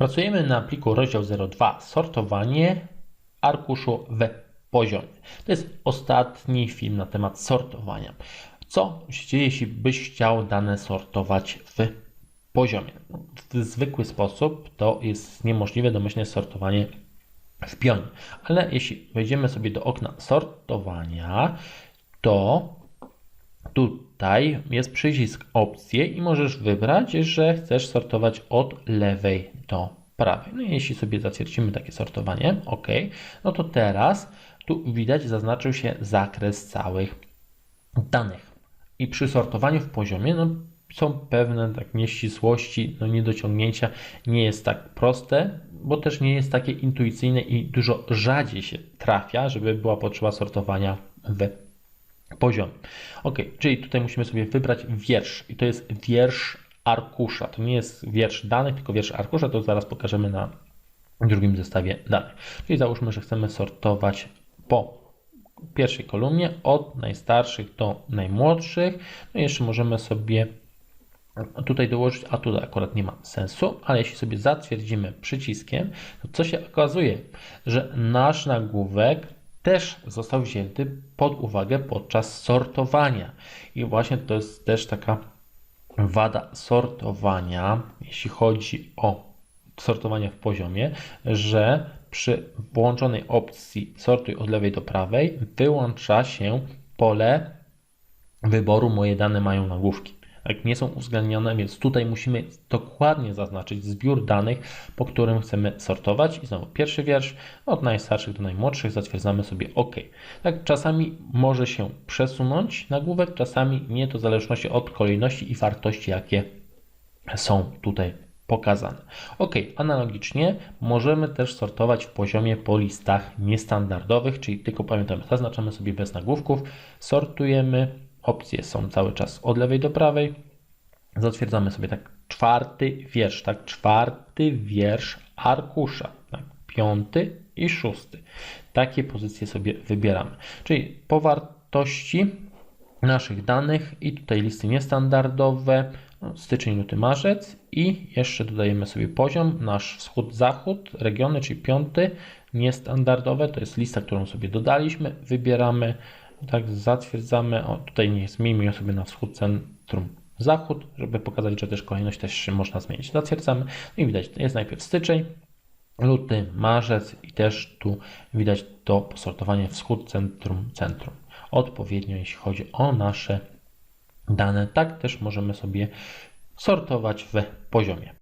Pracujemy na pliku rozdział 02 sortowanie arkuszu w poziomie. To jest ostatni film na temat sortowania. Co się dzieje, jeśli byś chciał dane sortować w poziomie? W zwykły sposób to jest niemożliwe domyślne sortowanie w pionie. Ale jeśli wejdziemy sobie do okna sortowania, to tutaj jest przycisk opcje i możesz wybrać, że chcesz sortować od lewej do prawej. No i jeśli sobie zatwierdzimy takie sortowanie, OK, no to teraz tu widać zaznaczył się zakres całych danych. I przy sortowaniu w poziomie no, są pewne tak nieścisłości, no, niedociągnięcia. Nie jest tak proste, bo też nie jest takie intuicyjne i dużo rzadziej się trafia, żeby była potrzeba sortowania w poziomie. Ok, czyli tutaj musimy sobie wybrać wiersz i to jest wiersz arkusza. To nie jest wiersz danych, tylko wiersz arkusza, to zaraz pokażemy na drugim zestawie danych. Czyli załóżmy, że chcemy sortować po pierwszej kolumnie od najstarszych do najmłodszych. No i jeszcze możemy sobie tutaj dołożyć, a tutaj akurat nie ma sensu, ale jeśli sobie zatwierdzimy przyciskiem, to co się okazuje, że nasz nagłówek też został wzięty pod uwagę podczas sortowania. I właśnie to jest też taka wada sortowania, jeśli chodzi o sortowanie w poziomie, że przy włączonej opcji sortuj od lewej do prawej wyłącza się pole wyboru moje dane mają nagłówki. Nie są uwzględnione, więc tutaj musimy dokładnie zaznaczyć zbiór danych, po którym chcemy sortować. I znowu pierwszy wiersz od najstarszych do najmłodszych zatwierdzamy sobie OK. Tak, czasami może się przesunąć nagłówek, czasami nie, to w zależności od kolejności i wartości, jakie są tutaj pokazane. OK, analogicznie możemy też sortować w poziomie po listach niestandardowych, czyli tylko pamiętamy, zaznaczamy sobie bez nagłówków, sortujemy, opcje są cały czas od lewej do prawej. Zatwierdzamy sobie tak czwarty wiersz, tak czwarty wiersz arkusza, tak, piąty i szósty. Takie pozycje sobie wybieramy. Czyli po wartości naszych danych i tutaj listy niestandardowe, no, styczeń, luty, marzec i jeszcze dodajemy sobie poziom, nasz wschód-zachód, regiony, czyli piąty, niestandardowe, to jest lista, którą sobie dodaliśmy, wybieramy, tak zatwierdzamy, o tutaj nie zmienimy sobie na wschód, centrum, zachód, żeby pokazać, że też kolejność też można zmienić. Zatwierdzamy no i widać, jest najpierw styczeń, luty, marzec i też tu widać to posortowanie wschód, centrum, centrum. Odpowiednio jeśli chodzi o nasze dane, tak też możemy sobie sortować w poziomie.